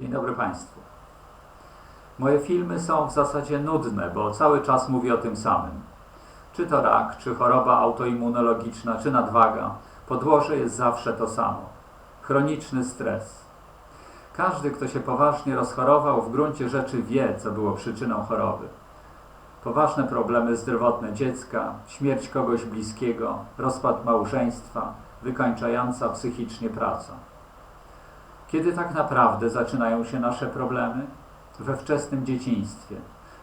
Dzień dobry Państwu. Moje filmy są w zasadzie nudne, bo cały czas mówię o tym samym. Czy to rak, czy choroba autoimmunologiczna, czy nadwaga, podłoże jest zawsze to samo. Chroniczny stres. Każdy, kto się poważnie rozchorował, w gruncie rzeczy wie, co było przyczyną choroby. Poważne problemy zdrowotne dziecka, śmierć kogoś bliskiego, rozpad małżeństwa, wykańczająca psychicznie praca. Kiedy tak naprawdę zaczynają się nasze problemy? We wczesnym dzieciństwie.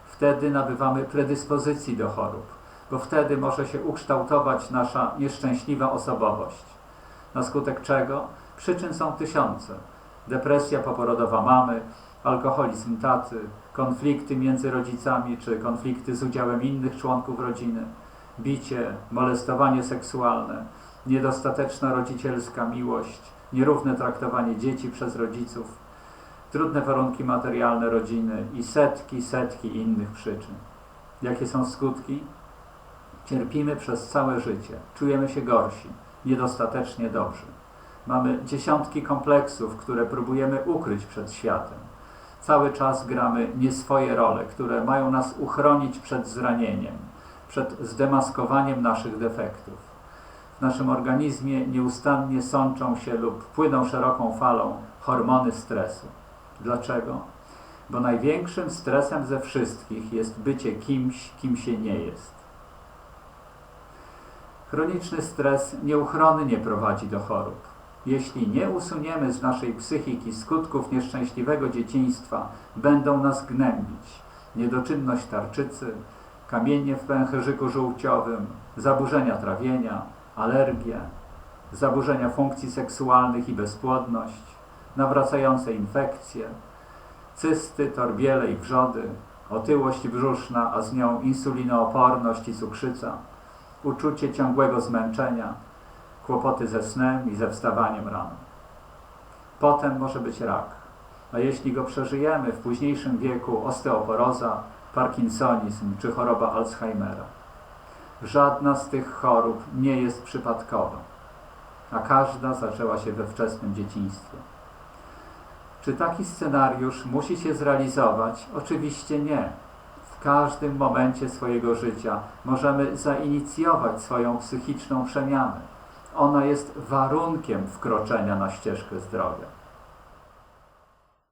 Wtedy nabywamy predyspozycji do chorób, bo wtedy może się ukształtować nasza nieszczęśliwa osobowość. Na skutek czego? Przyczyn są tysiące. Depresja poporodowa mamy, alkoholizm taty, konflikty między rodzicami czy konflikty z udziałem innych członków rodziny, bicie, molestowanie seksualne, niedostateczna rodzicielska miłość, nierówne traktowanie dzieci przez rodziców, trudne warunki materialne rodziny i setki, setki innych przyczyn. Jakie są skutki? Cierpimy przez całe życie, czujemy się gorsi, niedostatecznie dobrzy. Mamy dziesiątki kompleksów, które próbujemy ukryć przed światem. Cały czas gramy nie swoje role, które mają nas uchronić przed zranieniem, przed zdemaskowaniem naszych defektów. W naszym organizmie nieustannie sączą się lub płyną szeroką falą hormony stresu. Dlaczego? Bo największym stresem ze wszystkich jest bycie kimś, kim się nie jest. Chroniczny stres nieuchronnie prowadzi do chorób. Jeśli nie usuniemy z naszej psychiki skutków nieszczęśliwego dzieciństwa, będą nas gnębić niedoczynność tarczycy, kamienie w pęcherzyku żółciowym, zaburzenia trawienia, alergie, zaburzenia funkcji seksualnych i bezpłodność, nawracające infekcje, cysty, torbiele i wrzody, otyłość brzuszna, a z nią insulinooporność i cukrzyca, uczucie ciągłego zmęczenia, kłopoty ze snem i ze wstawaniem rano. Potem może być rak, a jeśli go przeżyjemy w późniejszym wieku osteoporoza, parkinsonizm czy choroba Alzheimera. Żadna z tych chorób nie jest przypadkowa, a każda zaczęła się we wczesnym dzieciństwie. Czy taki scenariusz musi się zrealizować? Oczywiście nie. W każdym momencie swojego życia możemy zainicjować swoją psychiczną przemianę. Ona jest warunkiem wkroczenia na ścieżkę zdrowia.